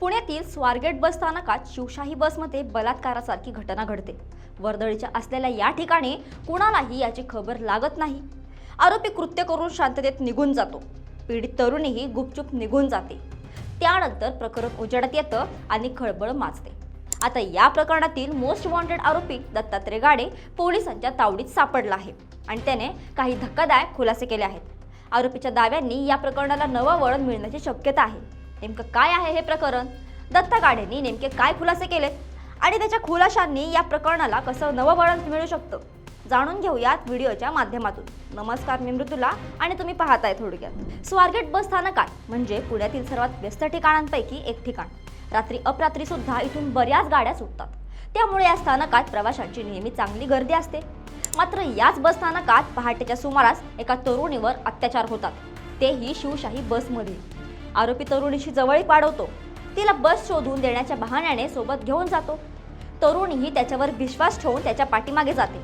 पुण्यातील स्वारगेट बस स्थानकात शिवशाही बसमध्ये बलात्कारासारखी घटना घडते. वर्दळीच्या असलेल्या या ठिकाणी कुणालाही याची खबर लागत नाही. आरोपी कृत्य करून शांततेत निघून जातो. पीडित तरुणीही गुपचूप निघून जाते. त्यानंतर प्रकरण उजेडात येतं आणि खळबळ माजते. आता या प्रकरणातील मोस्ट वॉन्टेड आरोपी दत्तात्रय गाडे पोलिसांच्या तावडीत सापडला आहे आणि त्याने काही धक्कादायक खुलासे केले आहेत. आरोपीच्या दाव्यांनी या प्रकरणाला नवं वळण मिळण्याची शक्यता आहे. नेमकं काय आहे हे प्रकरण? दत्ता गाडेंनी नेमके काय खुलासे केले? आणि त्याच्या खुलाशांनी या प्रकरणाला कसं नवं वळण मिळू शकतं? जाणून घेऊयात व्हिडिओच्या माध्यमातून. नमस्कार मी मृदुला आणि तुम्ही पाहताय थोडक्यात. स्वारगेट बस स्थानकात म्हणजे पुण्यातील सर्वात व्यस्त ठिकाणांपैकी एक ठिकाण. रात्री अपरात्री सुद्धा इथून बऱ्याच गाड्या सुटतात. त्यामुळे या स्थानकात प्रवाशांची नेहमी चांगली गर्दी असते. मात्र याच बस स्थानकात पहाटेच्या सुमारास एका तरुणीवर अत्याचार होतात. तेही शिवशाही बसमध्ये. आरोपी तरुणीशी जवळीक वाढवतो. तिला बस शोधून देण्याच्या बहाण्याने सोबत घेऊन जातो. तरुणीही त्याच्यावर विश्वास ठेवून त्याच्या पाठीमागे जाते.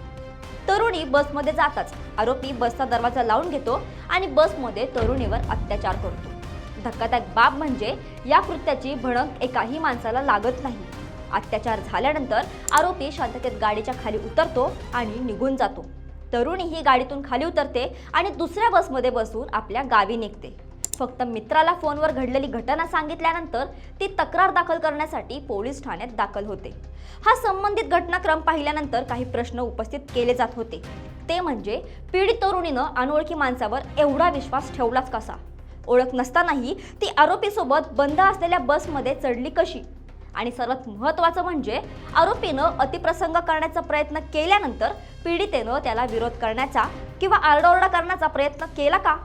तरुणी बसमध्ये जाताच आरोपी बसचा दरवाजा लावून घेतो आणि बसमध्ये तरुणीवर अत्याचार करतो. धक्कादायक बाब म्हणजे या कृत्याची भणक एकाही माणसाला लागत नाही. अत्याचार झाल्यानंतर आरोपी शांततेत गाडीच्या खाली उतरतो आणि निघून जातो. तरुणी ही गाडीतून खाली उतरते आणि दुसऱ्या बसमध्ये बसून आपल्या गावी निघते. फक्त मित्राला फोनवर घडलेली घटना सांगितल्यानंतर ती तक्रार दाखल करण्यासाठी पोलीस ठाण्यात दाखल होते. हा संबंधित घटनाक्रम पाहिल्यानंतर काही प्रश्न उपस्थित केले जात होते. ते म्हणजे पीडित तरुणीनं अनोळखी माणसावर एवढा विश्वास ठेवलाच कसा? ओळख नसतानाही ती आरोपीसोबत बंद असलेल्या बसमध्ये चढली कशी? आणि सर्वात महत्त्वाचं म्हणजे आरोपीनं अतिप्रसंग करण्याचा प्रयत्न केल्यानंतर पीडितेनं त्याला विरोध करण्याचा किंवा आरडाओरडा करण्याचा प्रयत्न केला का?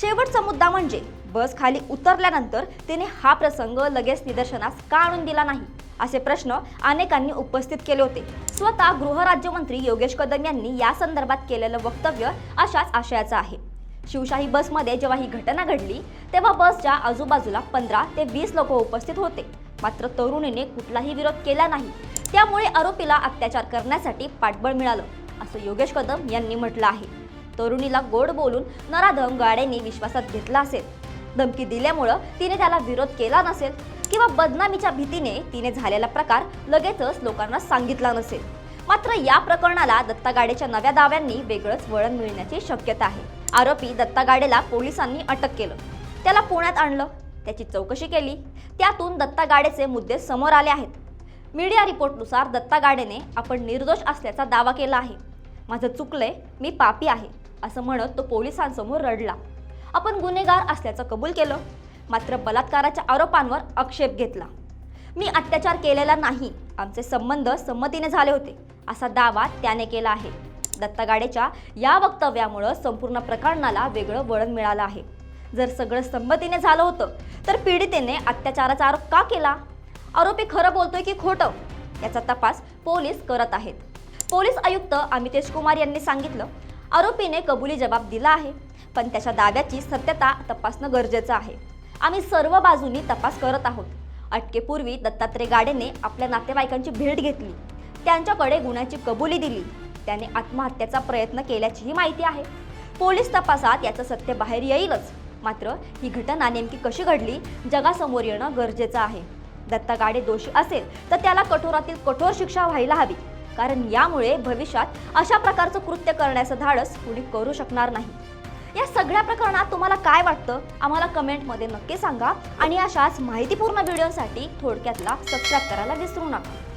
शेवटचा मुद्दा म्हणजे बस खाली उतरल्यानंतर तिने हा प्रसंग लगेच निदर्शनास का आणून दिला नाही? असे प्रश्न अनेकांनी उपस्थित केले होते. स्वतः गृहराज्यमंत्री योगेश कदम यांनी या संदर्भात केलेलं वक्तव्य अशाच आशयाचं आहे. शिवशाही बसमध्ये जेव्हा ही घटना घडली तेव्हा बसच्या आजूबाजूला पंधरा ते वीस लोक उपस्थित होते. मात्र तरुणीने कुठलाही विरोध केला नाही. त्यामुळे आरोपीला अत्याचार करण्यासाठी पाठबळ मिळालं असं योगेश कदम यांनी म्हटलं आहे. तरुणीला गोड बोलून नराधम गाड्यांनी विश्वासात घेतला असेल. धमकी दिल्यामुळं तिने त्याला विरोध केला नसेल किंवा बदनामीच्या भीतीने तिने झालेला प्रकार लगेचच लोकांना सांगितला नसेल. मात्र या प्रकरणाला दत्ता गाडेच्या नव्या दाव्यांनी वेगळंच वळण मिळण्याची शक्यता आहे. आरोपी दत्ता गाडेला पोलिसांनी अटक केलं. त्याला पुण्यात आणलं. त्याची चौकशी केली. त्यातून दत्ता गाडेचे मुद्दे समोर आले आहेत. मीडिया रिपोर्टनुसार दत्ता गाडेने आपण निर्दोष असल्याचा दावा केला आहे. माझं चुकलंय. मी पापी आहे. असं म्हणत तो पोलिसांसमोर रडला. आपण गुन्हेगार असल्याचं कबूल केलं. मात्र बलात्काराच्या आरोपांवर आक्षेप घेतला. मी अत्याचार केलेला नाही. आमचे संबंध संमतीने झाले होते असा दावा त्याने केला आहे. दत्तगाडेच्या या वक्तव्यामुळं संपूर्ण प्रकरणाला वेगळं वळण मिळालं आहे. जर सगळं संमतीने झालं होतं तर पीडितेने अत्याचाराचा आरोप का केला? आरोपी खरं बोलतोय की खोटं? याचा तपास पोलीस करत आहेत. पोलीस आयुक्त अमितेश कुमार यांनी सांगितलं आरोपीने कबुली जबाब दिला आहे पण त्याच्या दाव्याची सत्यता तपासणं गरजेचं आहे. आम्ही सर्व बाजूंनी तपास करत आहोत. अटकेपूर्वी दत्तात्रय गाडेने आपल्या नातेवाईकांची भेट घेतली. त्यांच्याकडे गुन्ह्याची कबुली दिली. त्याने आत्महत्येचा प्रयत्न केल्याचीही माहिती आहे. पोलीस तपासात याचं सत्य बाहेर येईलच. मात्र ही घटना नेमकी कशी घडली जगासमोर येणं गरजेचं आहे. दत्ता गाडे दोषी असेल तर त्याला कठोरातील कठोर शिक्षा व्हायला हवी. कारण यामुळे भविष्यात अशा प्रकारचं कृत्य करण्याचं धाडस कुणी करू शकणार नाही. या सगळ्या प्रकरणात तुम्हाला काय वाटतं? आम्हाला कमेंटमध्ये नक्की सांगा आणि अशाच माहितीपूर्ण व्हिडिओसाठी थोडक्यातला सबस्क्राईब करायला विसरू नका.